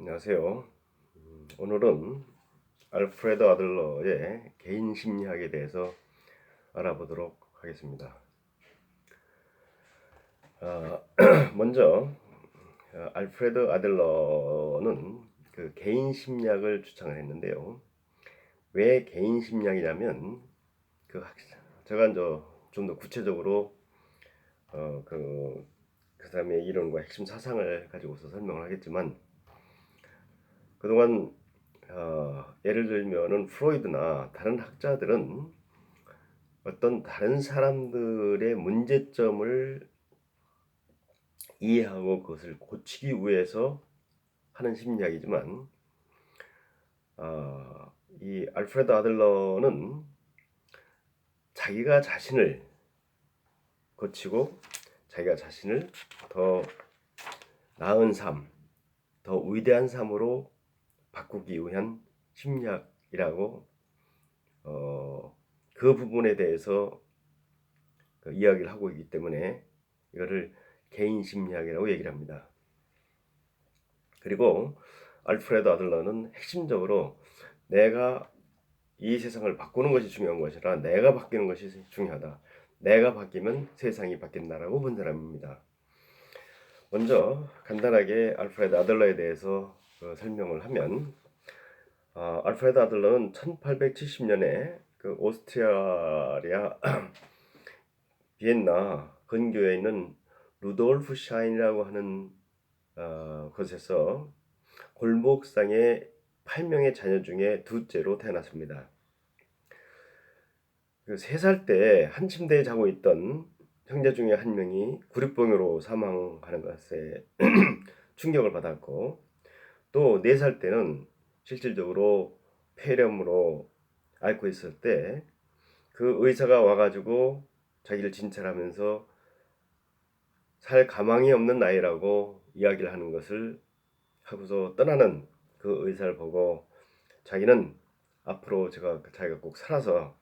안녕하세요. 음, 오늘은 알프레드 아들러의 개인 심리학에 대해서 알아보도록 하겠습니다. 아, 먼저 어, 알프레드 아들러는 그 개인 심리학을 주창을 했는데요. 왜 개인 심리학이냐면 그 학- 제가 좀 더 구체적으로 어, 그, 그 사람의 이론과 핵심 사상을 가지고서 설명을 하겠지만 그동안 어, 예를 들면은 프로이드나 다른 학자들은 어떤 다른 사람들의 문제점을 이해하고 그것을 고치기 위해서 하는 심리학이지만 어, 이 알프레드 아들러는 자기가 자신을 고치고 자기가 자신을 더 나은 삶, 더 위대한 삶으로 바꾸기 위한 심리학이라고 어, 그 부분에 대해서 그 이야기를 하고 있기 때문에 이거를 개인 심리학이라고 얘기를 합니다. 그리고 알프레드 아들러는 핵심적으로 내가 이 세상을 바꾸는 것이 중요한 것이 아니라 내가 바뀌는 것이 중요하다. 내가 바뀌면 세상이 바뀐다라고 본 사람입니다. 먼저 간단하게 알프레드 아들러에 대해서 그 설명을 하면 아, 알프레드 아들러는 1870년에 그 오스트리아 비엔나 근교에 있는 루돌프 샤인이라고 하는 어, 곳에서 골목상의 8명의 자녀 중에 둘째로 태어났습니다. 그 3살 때 한 침대에 자고 있던 형제 중에 한 명이 구립병으로 사망하는 것에 충격을 받았고 또 4살 때는 실질적으로 폐렴으로 앓고 있을 때 그 의사가 와가지고 자기를 진찰하면서 살 가망이 없는 나이라고 이야기를 하는 것을 하고서 떠나는 그 의사를 보고 자기는 앞으로 제가 자기가 꼭 살아서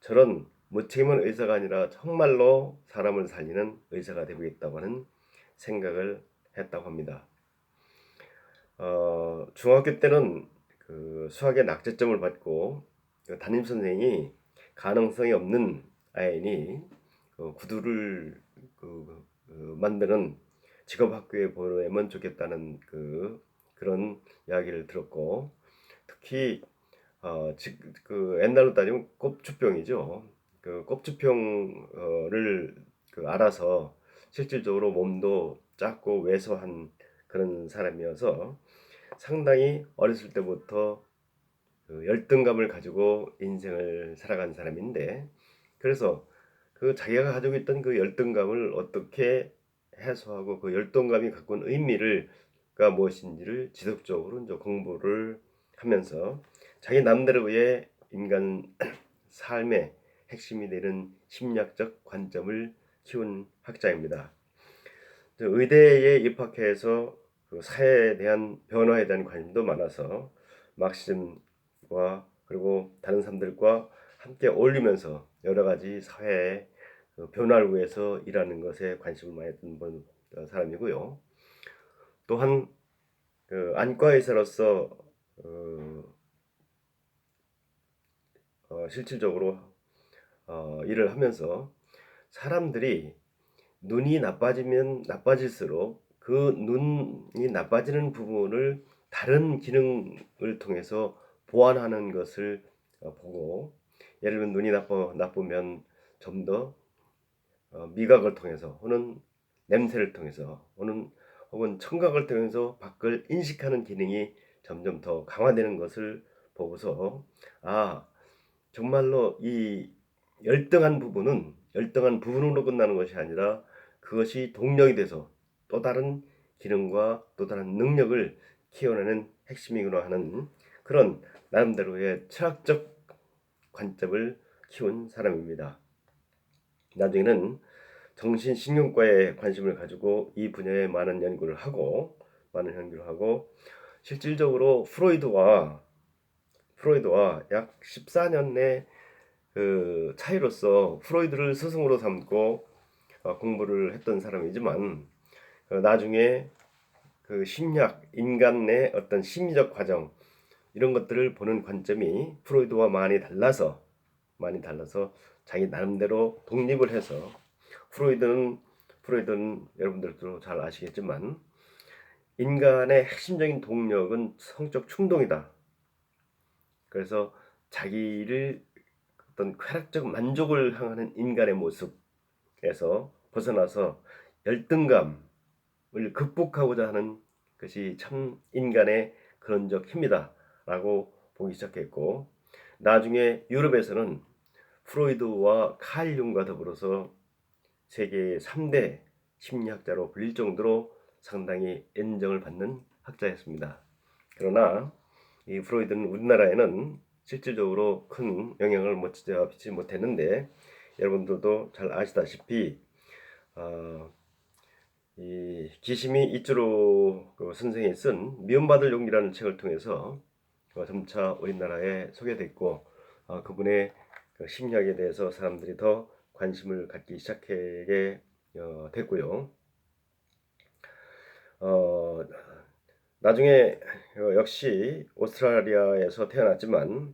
저런 무책임한 의사가 아니라 정말로 사람을 살리는 의사가 되겠다고 하는 생각을 했다고 합니다. 어, 중학교 때는 그 수학에 낙제점을 받고 그 담임 선생이 가능성이 없는 아이니 그 구두를 그, 그 만드는 직업 학교에 보내면 좋겠다는 그 그런 이야기를 들었고 특히 어, 즉, 그 옛날로 따지면 꼽주병이죠. 그 꼽주병을 그 알아서 실질적으로 몸도 작고 왜소한 그런 사람이어서 상당히 어렸을 때부터 그 열등감을 가지고 인생을 살아간 사람인데 그래서 그 자기가 가지고 있던 그 열등감을 어떻게 해소하고 그 열등감이 갖고 있는 의미를가 무엇인지를 지속적으로 이제 공부를 하면서 자기 남대로의 인간 삶의 핵심이 되는 심리학적 관점을 키운 학자입니다. 의대에 입학해서 그 사회에 대한 변화에 대한 관심도 많아서 막시즘과 그리고 다른 사람들과 함께 어울리면서 여러 가지 사회의 그 변화를 위해서 일하는 것에 관심을 많이 둔 사람이고요. 또한 그 안과 의사로서 어, 어, 실질적으로 어, 일을 하면서 사람들이 눈이 나빠지면 나빠질수록 그 눈이 나빠지는 부분을 다른 기능을 통해서 보완하는 것을 어, 보고 예를 들면 눈이 나빠 나쁘면 좀더 어, 미각을 통해서 혹은 냄새를 통해서 혹은 혹은 청각을 통해서 밖을 인식하는 기능이 점점 더 강화되는 것을 보고서 아 정말로 이 열등한 부분은 열등한 부분으로 끝나는 것이 아니라 그것이 동력이 돼서 또 다른 기능과 또 다른 능력을 키워내는 핵심이구나 하는 그런 나름대로의 철학적 관점을 키운 사람입니다. 나중에는 정신신경과에 관심을 가지고 이 분야에 많은 연구를 하고 많은 연구를 하고 실질적으로 프로이드와 프로이드와 약 14년 내그 차이로서 프로이드를 스승으로 삼고 어, 공부를 했던 사람이지만 어, 나중에 그 심리학, 인간 의 어떤 심리적 과정 이런 것들을 보는 관점이 프로이드와 많이 달라서 많이 달라서 자기 나름대로 독립을 해서 프로이드는 프로이드는 여러분들도 잘 아시겠지만 인간의 핵심적인 동력은 성적 충동이다. 그래서 자기를 어떤 쾌락적 만족을 향하는 인간의 모습에서 벗어나서 열등감을 극복하고자 하는 것이 참 인간의 그런적 힘이다라고 보기 시작했고 나중에 유럽에서는 프로이드와 칼 융과 더불어서 세계 3대 심리학자로 불릴 정도로 상당히 인정을 받는 학자였습니다. 그러나 이 프로이드는 우리나라에는 실질적으로 큰 영향을 미치지 못했는데 여러분들도 잘 아시다시피 어, 이 기시미 이츠로 그 선생이 쓴 미움받을 용기라는 책을 통해서 어, 점차 우리나라에 소개됐고 어, 그분의 그 심리학에 대해서 사람들이 더 관심을 갖기 시작하게 어, 됐고요. 어, 나중에 어, 역시 오스트라리아에서 태어났지만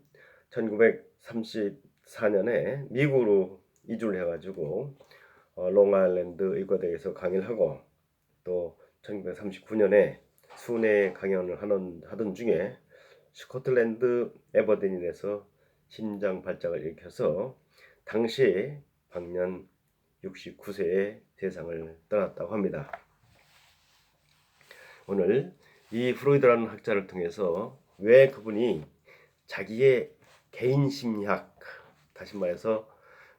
1934년에 미국으로 이주를 해가지고 어, 롱아일랜드 의과대에서 강의를 하고 또 1939년에 순회 강연을 하는, 하던 중에 스코틀랜드 에버딘에서 심장 발작을 일으켜서 당시 방년 69세에 세상을 떠났다고 합니다. 오늘 이 프로이드라는 학자를 통해서 왜 그분이 자기의 개인 심리학 다시 말해서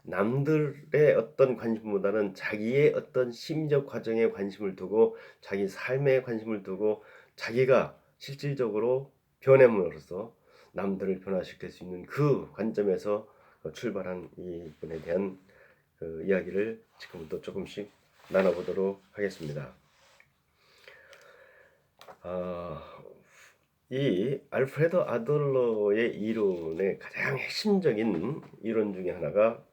남들의 어떤 관심보다는 자기의 어떤 심리적 과정에 관심을 두고 자기 삶에 관심을 두고 자기가 실질적으로 변함으로써 남들을 변화시킬 수 있는 그 관점에서 출발한 이분에 대한 그 이야기를 지금부터 조금씩 나눠보도록 하겠습니다. 어, 이 알프레드 아들러의 이론의 가장 핵심적인 이론 중에 하나가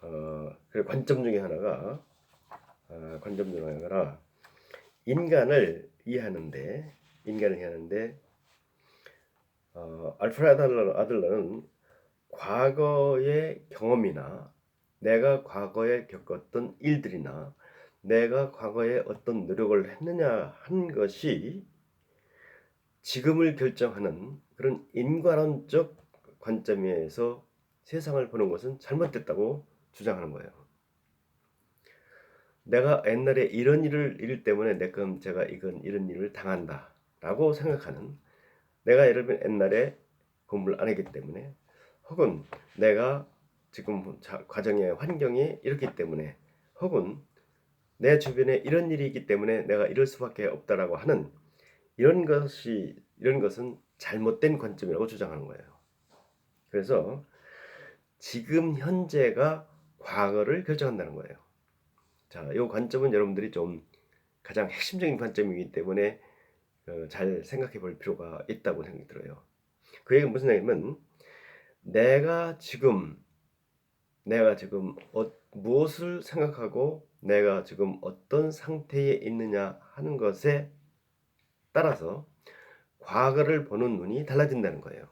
어, 그 관점 중에 하나가 어, 관점 중에 하나가 인간을 이해하는데 인간을 이해하는데 어, 알프레드 아들러, 아들러는 과거의 경험이나 내가 과거에 겪었던 일들이나 내가 과거에 어떤 노력을 했느냐 한 것이 지금을 결정하는 그런 인간론적 관점에서 세상을 보는 것은 잘못됐다고 주장하는 거예요. 내가 옛날에 이런 일을 일 때문에 내금 제가 이건 이런 일을 당한다라고 생각하는 내가 예를 들면 옛날에 공부를 안 했기 때문에 혹은 내가 지금 과정의 환경이 이렇기 때문에 혹은 내 주변에 이런 일이 있기 때문에 내가 이럴 수밖에 없다라고 하는 이런 것이 이런 것은 잘못된 관점이라고 주장하는 거예요. 그래서 지금 현재가 과거를 결정한다는 거예요. 자, 이 관점은 여러분들이 좀 가장 핵심적인 관점이기 때문에 어, 잘 생각해 볼 필요가 있다고 생각이 들어요. 그 얘기는 무슨 얘기냐면 내가 지금 내가 지금 어, 무엇을 생각하고 내가 지금 어떤 상태에 있느냐 하는 것에 따라서 과거를 보는 눈이 달라진다는 거예요.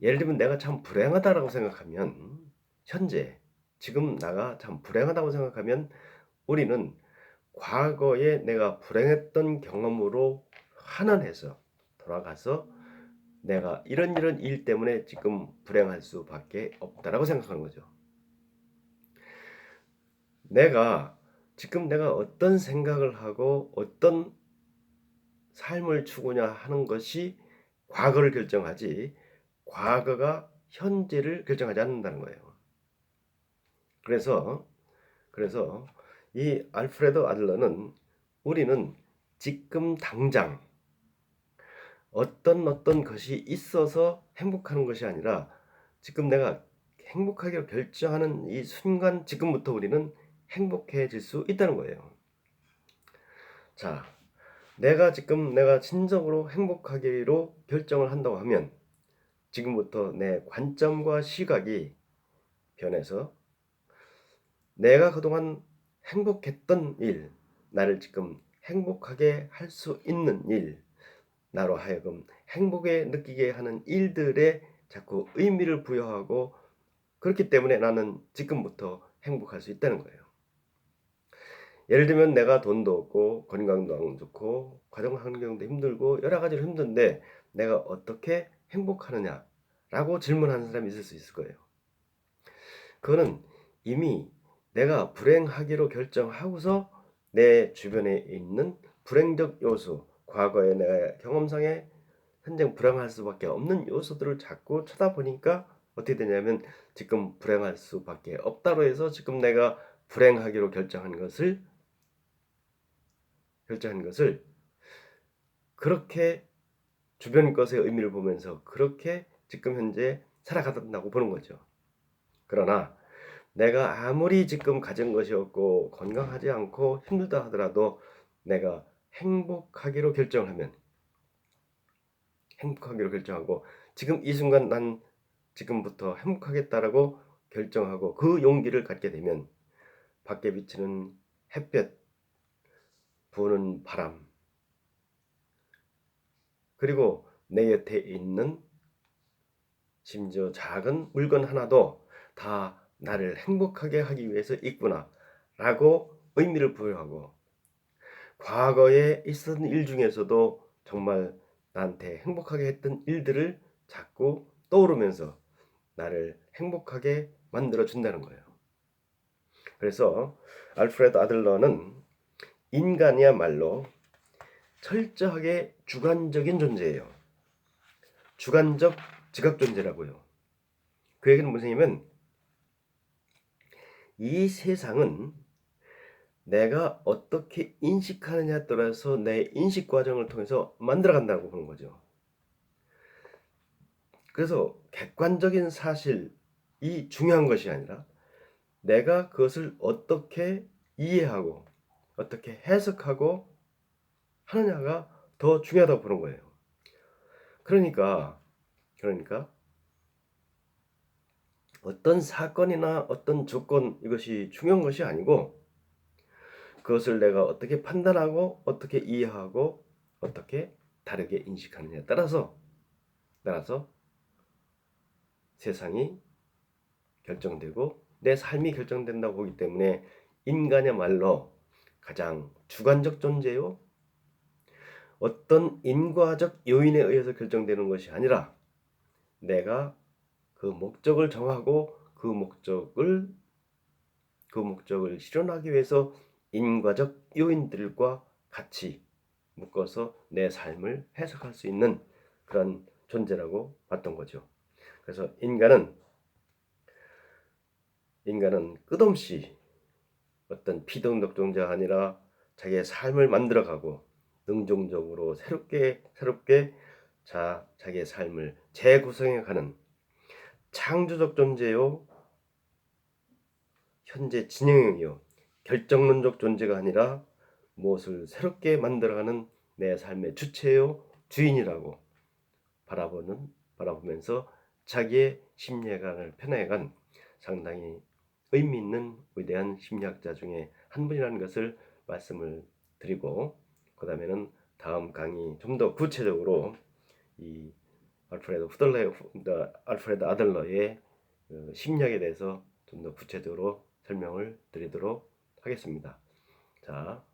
예를 들면 내가 참 불행하다라고 생각하면 현재 지금 나가 참 불행하다고 생각하면 우리는 과거에 내가 불행했던 경험으로 환원해서 돌아가서 내가 이런 이런 일 때문에 지금 불행할 수밖에 없다라고 생각하는 거죠. 내가 지금 내가 어떤 생각을 하고 어떤 삶을 추구냐 하는 것이 과거를 결정하지 과거가 현재를 결정하지 않는다는 거예요. 그래서 그래서 이 알프레드 아들러는 우리는 지금 당장 어떤 어떤 것이 있어서 행복하는 것이 아니라 지금 내가 행복하기로 결정하는 이 순간 지금부터 우리는 행복해질 수 있다는 거예요. 자, 내가 지금 내가 진정으로 행복하기로 결정을 한다고 하면 지금부터 내 관점과 시각이 변해서 내가 그동안 행복했던 일, 나를 지금 행복하게 할 수 있는 일, 나로 하여금 행복에 느끼게 하는 일들에 자꾸 의미를 부여하고 그렇기 때문에 나는 지금부터 행복할 수 있다는 거예요. 예를 들면 내가 돈도 없고 건강도 안 좋고 가정 환경도 힘들고 여러 가지로 힘든데 내가 어떻게 행복하느냐라고 질문하는 사람이 있을 수 있을 거예요. 그거는 이미 내가 불행하기로 결정하고서 내 주변에 있는 불행적 요소, 과거의 내 경험상에 현재 불행할 수밖에 없는 요소들을 자꾸 쳐다보니까 어떻게 되냐면 지금 불행할 수밖에 없다로 해서 지금 내가 불행하기로 결정한 것을 결정한 것을 그렇게 주변 것의 의미를 보면서 그렇게 지금 현재 살아간다고 보는 거죠. 그러나 내가 아무리 지금 가진 것이 없고 건강하지 않고 힘들다 하더라도 내가 행복하기로 결정하면 행복하기로 결정하고 지금 이 순간 난 지금부터 행복하겠다라고 결정하고 그 용기를 갖게 되면 밖에 비치는 햇볕, 부는 바람, 그리고 내 곁에 있는 심지어 작은 물건 하나도 다 나를 행복하게 하기 위해서 있구나 라고 의미를 부여하고 과거에 있었던 일 중에서도 정말 나한테 행복하게 했던 일들을 자꾸 떠오르면서 나를 행복하게 만들어 준다는 거예요. 그래서 알프레드 아들러는 인간이야말로 철저하게 주관적인 존재예요. 주관적 지각 존재라고요. 그 얘기는 무슨 얘기냐면 이 세상은 내가 어떻게 인식하느냐에 따라서 내 인식 과정을 통해서 만들어간다고 보는 거죠. 그래서 객관적인 사실이 중요한 것이 아니라 내가 그것을 어떻게 이해하고 어떻게 해석하고 하느냐가 더 중요하다고 보는 거예요. 그러니까 그러니까 어떤 사건이나 어떤 조건 이것이 중요한 것이 아니고 그것을 내가 어떻게 판단하고 어떻게 이해하고 어떻게 다르게 인식하느냐에 따라서 따라서 세상이 결정되고 내 삶이 결정된다고 보기 때문에 인간의말로 가장 주관적 존재요. 어떤 인과적 요인에 의해서 결정되는 것이 아니라 내가 그 목적을 정하고 그 목적을 그 목적을 실현하기 위해서 인과적 요인들과 같이 묶어서 내 삶을 해석할 수 있는 그런 존재라고 봤던 거죠. 그래서 인간은 인간은 끝없이 어떤 존재가 아니라 자기의 삶을 만들어가고 능동적으로 새롭게 새롭게 자 자기의 삶을 재구성해가는 창조적 존재요? 현재 진행형이요. 결정론적 존재가 아니라 무엇을 새롭게 만들어가는 내 삶의 주체요? 주인이라고 바라보는 바라보면서 자기의 심리관을 편해간 상당히 의미 있는 위대한 심리학자 중에 한 분이라는 것을 말씀을 드리고 그 다음에는 다음 강의 좀 더 구체적으로 이 알프레드 후들러 알프레드 아들러의 그 심리학에 대해서 좀 더 구체적으로 설명을 드리도록 하겠습니다. 자,